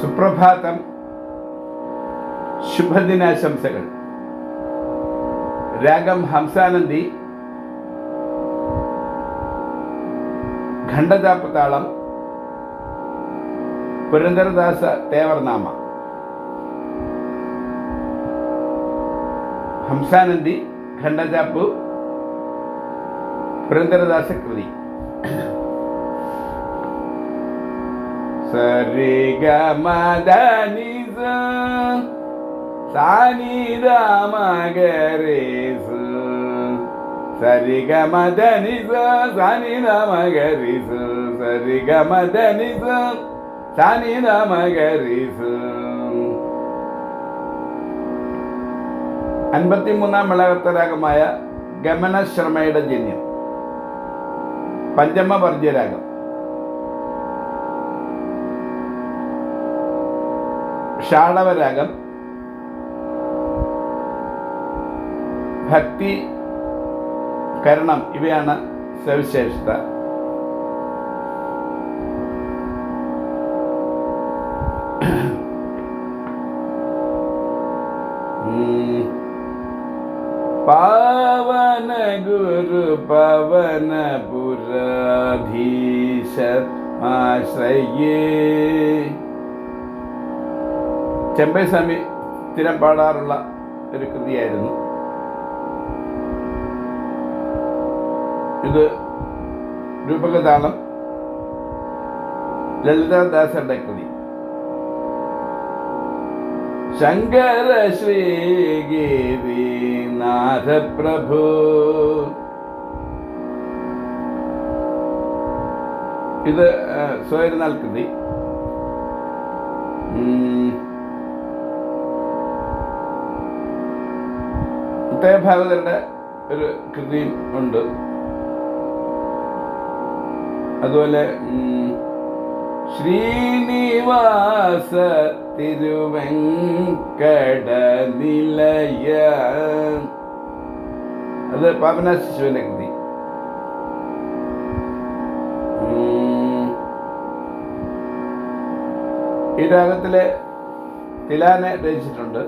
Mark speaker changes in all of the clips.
Speaker 1: ಸುಪ್ರಭಾತಂ ಶುಭ ದಿನಾಶಂಸಗಳು ರಾಗಂ ಹಂಸಾನಂದಿ ಖಂಡಜಾಪತಾಳಂ ಪುರಂದರದಾಸ ತೇವರನಾಮ ಹಂಸಾನಂದಿ ಖಂಡಜಾಪು ಪುರಂದರದಾಸ ಕೃತಿ ഗ മദ നി സ സാനി രാമ ഗരി സ സരി ഗ മദ നി സ സാനി രാമ ഗരി സ സരി ഗ മദ നി സ സാനി രാമ ഗരി സ അൻപത്തിമൂന്നാം വിളകത്തരാഗമായ ഗമനശ്രമയുടെ ജന്യം. പഞ്ചമ ഷാളവരാഗം ഭക്തി കരണം ഇവയാണ് സവിശേഷത. പാവന ഗുരു പവന പുരാധീശ ആശ്രയേ ചെമ്പൈ സ്വാമി സ്ഥിരം പാടാറുള്ള ഒരു കൃതിയായിരുന്നു. ഇത് രൂപകതാളം ലളിതാദാസന്റെ കൃതി. ശങ്കര ശ്രീഗിരിനാഥ നാഥപ്രഭു ഇത് സ്വയരുന്നാൾ കൃതി. മുത്തയഭാഗവതരുടെ ഒരു കൃതിയും ഉണ്ട്. അതുപോലെ ശ്രീനിവാസ തിരുവെങ്കടനിലയ അത് പാപന ശിശുവിന്റെ കൃതി. ഈ രാഗത്തിലെ തിലാനെ രചിച്ചിട്ടുണ്ട്.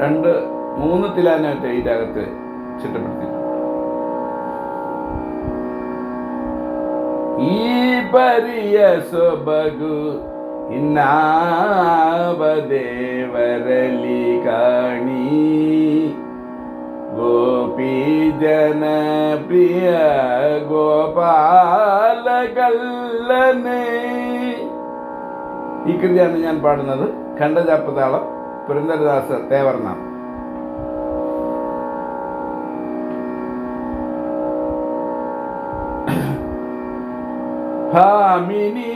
Speaker 1: രണ്ട് മൂന്ന് തിലാനായിട്ട് ഇതിനകത്ത് ചിട്ടപ്പെടുത്തി ഈ പരിയ സൊബഗു ഇന്നാവദേവരലി കാണി ഗോപി ജനപ്രിയ ഗോപാല കല്ലനെ ഈ കൃതിയാണ് ഞാൻ പാടുന്നത്. ഖണ്ഡജാപ്പതാളം പുരന്ദരദാസ തേവർനാം ഭാമിനി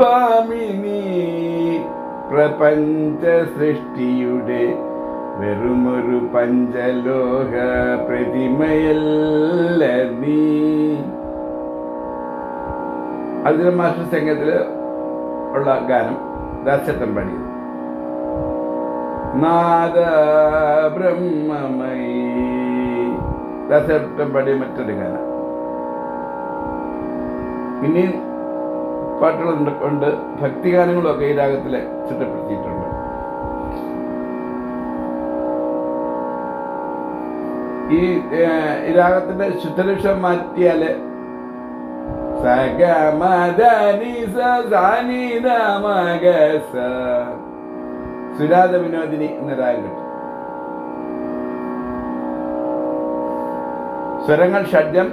Speaker 1: ഭാമിനി പ്രപഞ്ച സൃഷ്ടിയുടെ വെറുമൊരു പഞ്ചലോക പ്രതിമയല്ല നീ. അർജുന മാസ്റ്റർ സംഘത്തിൽ ഉള്ള ഗാനം ദാസ്യത്തം പാടിയത്. നാദ ബ്രഹ്മമൈ ദാസട്ടം പാടിയ മറ്റൊരു ഗാനം. പിന്നെയും പാട്ടുകളുണ്ട് ഉണ്ട് ഭക്തിഗാനങ്ങളൊക്കെ ഈ രാഗത്തിൽ ചിട്ടപ്പെടുത്തിയിട്ടുണ്ട്. ഈ രാഗത്തിന്റെ ശുദ്ധലക്ഷം മാറ്റിയാൽ സഗമദനി സനി മഗസ സുരാത വിനോദിനി എന്ന രാഗം കിട്ടും. സ്വരങ്ങൾ ഷഡ്യം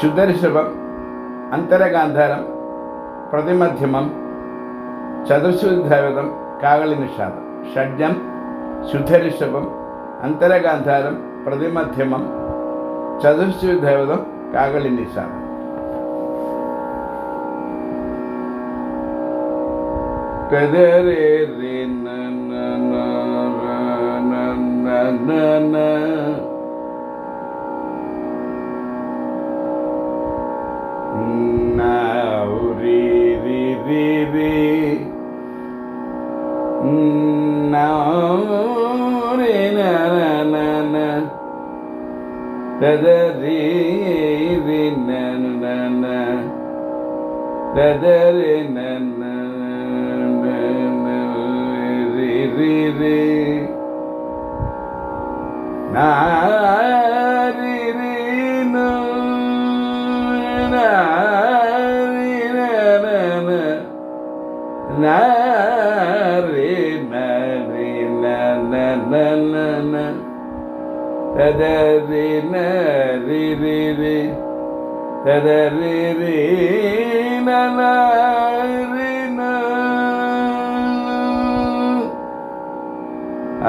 Speaker 1: ശുദ്ധരിഷഭം അന്തരഗാന്ധാരം പ്രതിമധ്യമം ചതുർശുദ്ധവതം കാകളി നിഷാദം ഷഡ്ജം ശുദ്ധരിഷഭം അന്തരഗാന്ധാരം പ്രതിമധ്യമം ചതുർശുദ്ധവതം കാകളി നിഷാദം பெதரேரி ததரி நன ததரி ந ve ve na ri ri na na ri na na na na ri na ri na na na na na da da ri na ri ri ri da da ri ri na na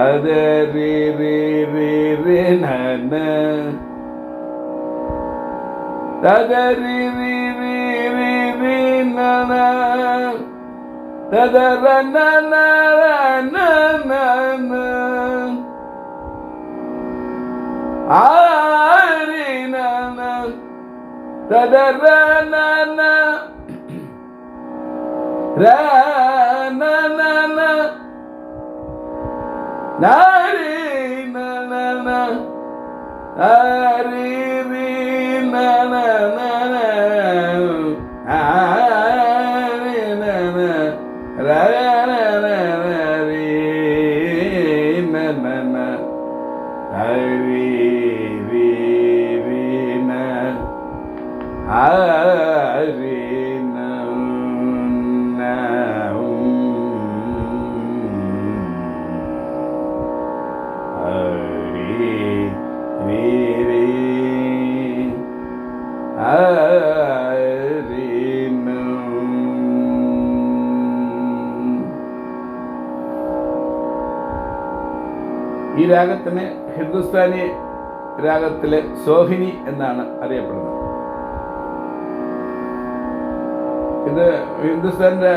Speaker 1: adari ri ri ri na na adari ri ri ri ri na na adara na na na na na adari na na adara na na ra na na na na na. രാഗത്തിന് Hindustani രാഗത്തിലെ Sohini എന്നാണ് അറിയപ്പെടുന്നത്. ഇത് ഹിന്ദുസ്ഥാന്റെ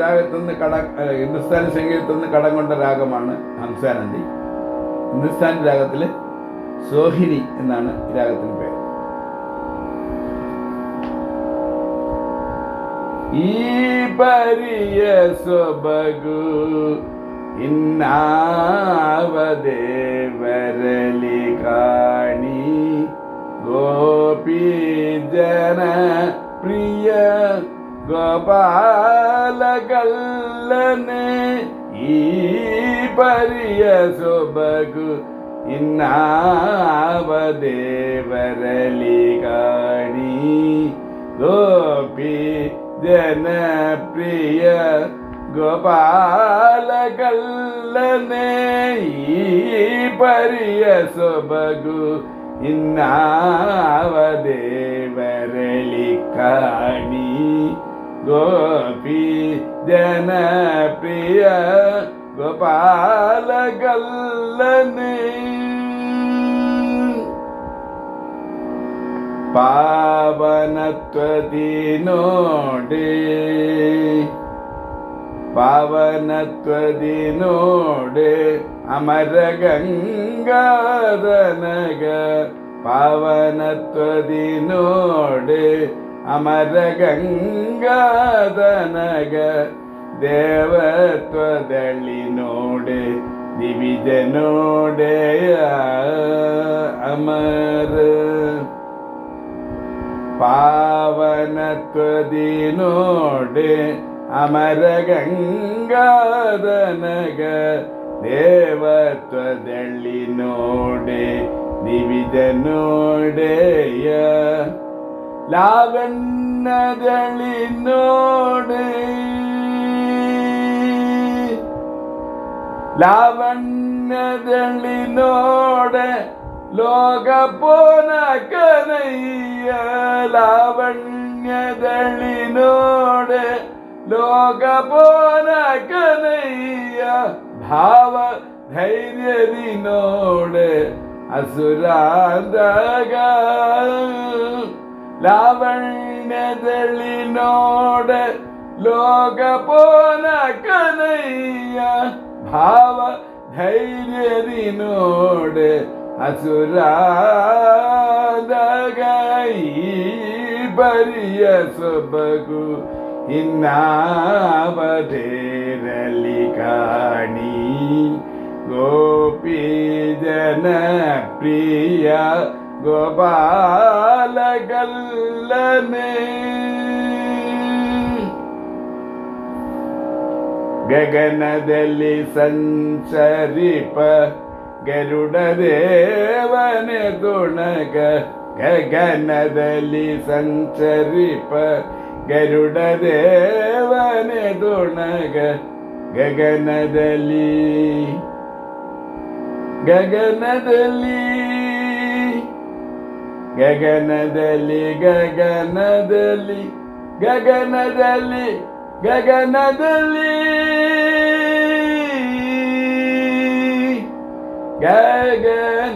Speaker 1: രാഗത്തു നിന്ന് കട ഹിന്ദുസ്ഥാനി സംഗീതത്തിൽ നിന്ന് കടം കൊണ്ട രാഗമാണ് ഹംസാനന്ദി. ഹിന്ദുസ്ഥാൻ രാഗത്തിലെ സോഹിനി എന്നാണ് രാഗത്തിന്റെ പേര്. ഈ പരിയ സ്വഭഗു ഇന്നാവരലി കാണി ഗോപീജന പ്രിയ ഗോപാലകല്ലനെ ഈ പരിയ ശോഭകു ഇന്നാവരലി കാണി ഗോപി ജനപ്രിയ ಗೋಪಿ ಜನಪ್ರಿಯ ಗೋಪಾಲ ಕಲ್ಲನೆ ಈ ಪರಿಯ ಸೊಬಗು ಇನ್ನಾವ ದೇವರಳಿ ಕಾಣಿ. ಗೋಪಿ ಜನಪ್ರಿಯ ಗೋಪಾಲ ಕಲ್ಲನೆ ಪಾವನತ್ವದಿ ನೋಡೆ പാവനത്വതിനോട് അമരഗംഗാധനക. പാവനത്വതിനോട് അമരഗംഗാധനക. ദേവത്വദളിനോട് ദിവിജനോട് അമർ. പാവനത്വതിനോട് അമരഗംഗാധനക ദേവത്വദളിനോടെ ദിവിജനോടെയ ലാവണ്ണദളിനോടെ ലാവണ്ണദളിനോടെ ലോക പോന കനയ്യ ലാവണ്യദളിനോടെ ലോക പോനകനയ്യ ഭാവ ധൈര്യതിനോട് അസുരാന്തക. ലാവണ്യതളിനോട് ലോക പോനകനയ്യ ഭാവ ധൈര്യതിനോട് അസുരാന്തക. ഈ പരിയ സ്വബകു ഇന്നാപതേരലി കാണി ഗോപീജന പ്രിയ ഗോപാലകല്ലനേ ಗಗನದಲ್ಲಿ ಸಂಚರಿಪ ಗರುಡ ದೇವನೆ ಗುಣಗ ಗಗನದಲ್ಲಿ ಸಂಚರಿಪ ಗರುಡದೇವನೆ ತುಣಗ ಗಗನದಲ್ಲಿ ಗಗನದಲ್ಲಿ ಗಗನದಲ್ಲಿ ಗಗನದಲ್ಲಿ ಗಗನದಲ್ಲಿ ಗಗನದಲ್ಲಿ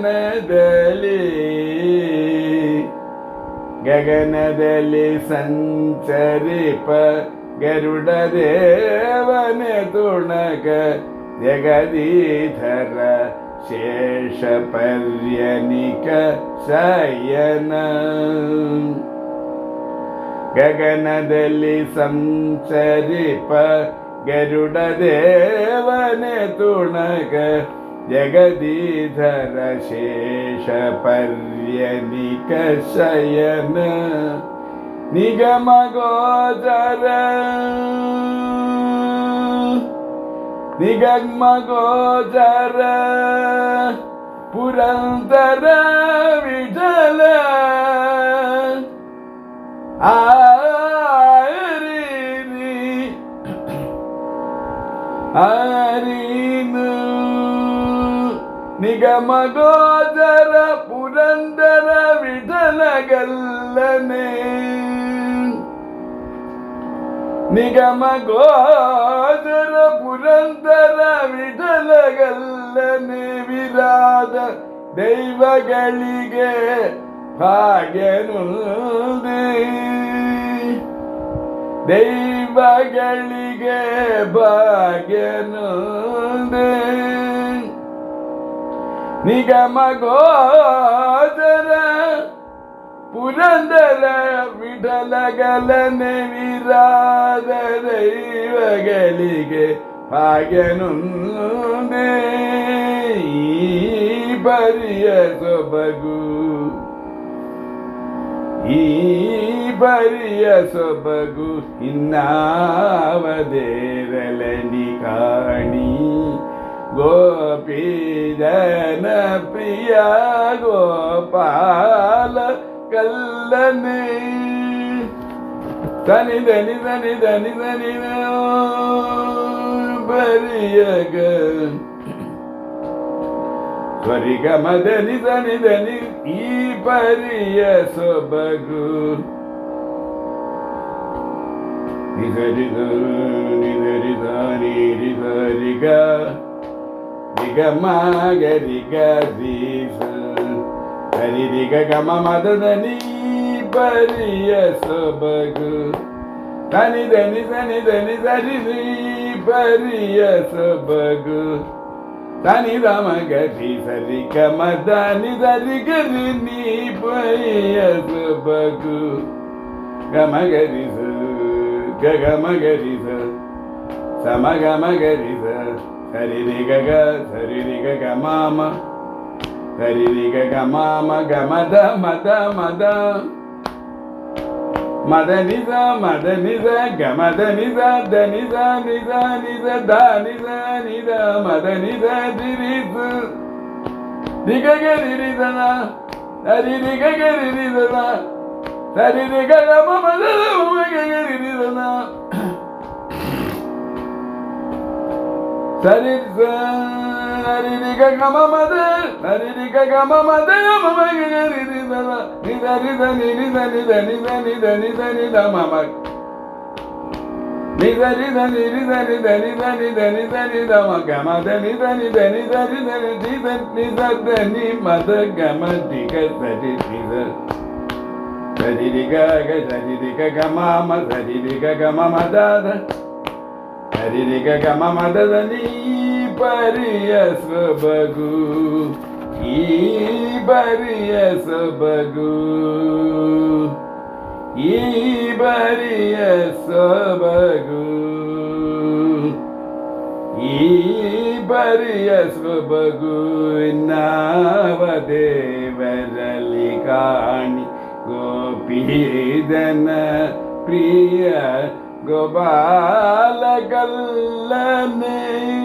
Speaker 1: ಗಗನದಲ್ಲಿ ಗಗನದಲ್ಲಿ ಸಂಚರಿಪ ಗರುಡ ದೇವನೆ ತುಣಕ ಜಗದೀಧರ ಶೇಷ ಪರ್ಯನಿಕ ಶಯನ ಗಗನದಲ್ಲಿ ಸಂಚರಿಪ ಗರುಡ ದೇವನೆ ತುಣಕ जगदीधर शेष पर्यनिकशयन निगमगोचर निगमगोचर पुरन्दर विठल आरि நிகமகோதர புரந்தர விடலகல்லனே. நிகமகோதர புரந்தர விடಲಗಲ್ಲನೆ ವಿರಾದ ದೈವಗಳಿಗೆ ಭಾಗ್ಯನುಂದೆ ದೈವಗಳಿಗೆ ಭಾಗ್ಯನುಂದೆ నిగమ గోదర புரந்தல விடலகலன விராத தெய்வகலிகே பகனுந்தே பரிய சொபகு ಈ ಬರಿಯ ಸೊಬಗು ಇನ್ನಾವದೇರಲನಿ ಕಾಣಿ ಗೋಪಿ ಜನ ಪ್ರಿಯ ಗೋಪಾಲ ಕಲ್ಲನೆ. ತನಿ ದನಿ ದನಿ ದನಿ ದನಿ ಬರಿಯಗ. ಸ್ವರಿಗ ಮದನಿ ದನಿ ದನಿ ಈ ಪರಿಯ ಸೊಬಗು. ನಿಧರಿದ ನಿಧರಿದ ನೀರಿದರಿಗ రిగమగరి గీస హరి రిగ గమ మదని బరియ సబగు ధని ధని ధని ధని ధరి బరియ సబగు ధని రమ గరి సరి గమ ధని ధరి గరి నీ బరియ సబగు గమ గరి గగమ గరి సమగమ గరి Hari ni ga ga, hari ni ga ga mama. Hari ni ga mama, ga mada, mada, mada. Mada niza, mada niza, niza, da niza, niza, niza, da niza, niza, mada niza, diriz. Diga ga dirizana, hari ni ga ga dirizana. Hari ni ga ga mama, da mama ga ga na. சரி நரிக கமமது நரிக கமமது சரிரிக சரிரிக கமாம சரிரிக கமமதாத ಹರಿರಿಗ ಗಮ ಮದದಲ್ಲಿ ಪರಿಯ ಸೊಬಗು ಈ ಬರಿಯ ಸೊಬಗು ಈ ಬರಿಯ ಸೊಬಗು ಈ ಬರಿಯ ಸೊಬಗು ನಾವ ದೇವರಲ್ಲಿ ಕಾಣಿ ಗೋಪಿದನ ಪ್ರಿಯ गोपाल गल्ल में